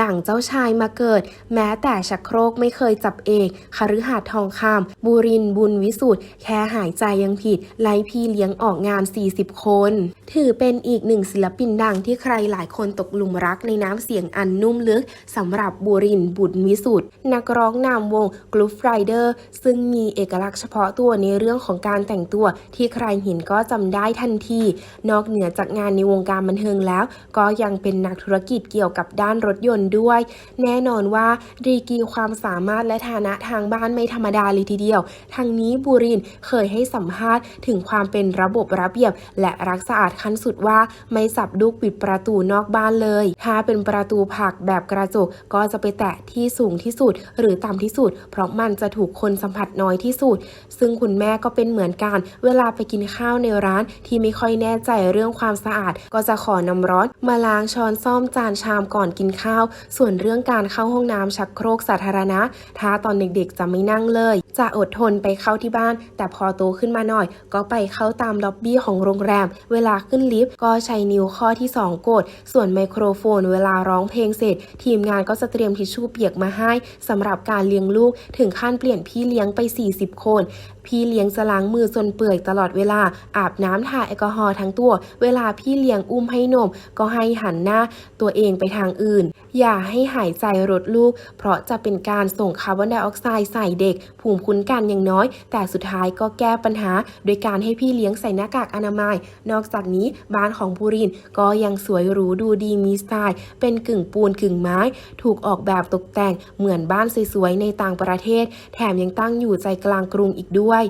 ดั่งเจ้าชายมาเกิด แม้แต่ชักโครกไม่เคยจับเอกคฤหาสน์ทองคำบุรินบุญวิสุทธ์แค่หายใจยังผิด ไล่พี่เลี้ยงออกงาน40 คน ถือเป็นอีกหนึ่งศิลปินดังที่ใครหลายคนตกหลุมรักในน้ำเสียงอันนุ่มลึกสำหรับบุรินบุญวิสุทธ์นักร้องนำวงกรุ๊ปไรเดอร์ซึ่งมีเอกลักษณ์เฉพาะตัวในเรื่องของการแต่งตัวที่ใครเห็นก็จำได้ทันที นอกเหนือจากงานในวงการบันเทิงแล้ว ก็ยังเป็นนักธุรกิจเกี่ยวกับด้านรถยนต์ด้วย แน่นอนว่าดีกีความสามารถและฐานะทางบ้านไม่ธรรมดาเลยทีเดียว ทางนี้บุรินเคยให้สัมภาษณ์ถึงความเป็นระบบระเบียบ และรักสะอาดขั้นสุดว่าไม่สับลูกปิดประตูนอกบ้านเลย ถ้าเป็นประตูผักแบบกระจกก็จะไปแตะที่สูงที่สุด หรือต่ำที่สุด เพราะมันจะถูกคนสัมผัสน้อยที่สุด ซึ่งคุณแม่ก็เป็นเหมือนกัน เวลาไปกินข้าวในร้านที่ไม่ค่อยแน่ใจเรื่องความสะอาด ก็จะขอน้ำร้อน มาล้างช้อนซ่อมจานชามก่อนกินข้าวส่วนเรื่องการเข้าห้องน้ำชักโครกสาธารณะ ถ้าตอนเด็กๆจะไม่นั่งเลย จะอดทนไปเข้าที่บ้าน แต่พอโตขึ้นมาหน่อย ก็ไปเข้าตามล็อบบี้ของโรงแรม เวลาขึ้นลิฟต์ก็ใช้นิ้วข้อที่ 2 กด ส่วนไมโครโฟนเวลาร้องเพลงเสร็จ ทีมงานก็จะเตรียมทิชชู่เปียกมาให้สำหรับการเลี้ยงลูกถึงขั้นเปลี่ยนพี่เลี้ยงไป 40 คนพี่เลี้ยงจะล้างมือจนเปื่อยตลอดเวลา อาบน้ำทาแอลกอฮอล์ทั้งตัว เวลาพี่เลี้ยงอุ้มให้นม ก็ให้หันหน้าตัวเองไปทางอื่นอย่าให้หายใจรถลูก เพราะจะเป็นการส่งคาร์บอนไดออกไซด์ใส่เด็ก ภูมิคุ้นกันอย่างน้อย แต่สุดท้ายก็แก้ปัญหา โดยการให้พี่เลี้ยงใส่หน้ากากอนามัย นอกจากนี้บ้านของภูรินก็ยังสวยหรูดูดีมีสไตล์ เป็นกึ่งปูนกึ่งไม้ ถูกออกแบบตกแต่งเหมือนบ้านสวยๆในต่างประเทศ แถมยังตั้งอยู่ใจกลางกรุงอีกด้วย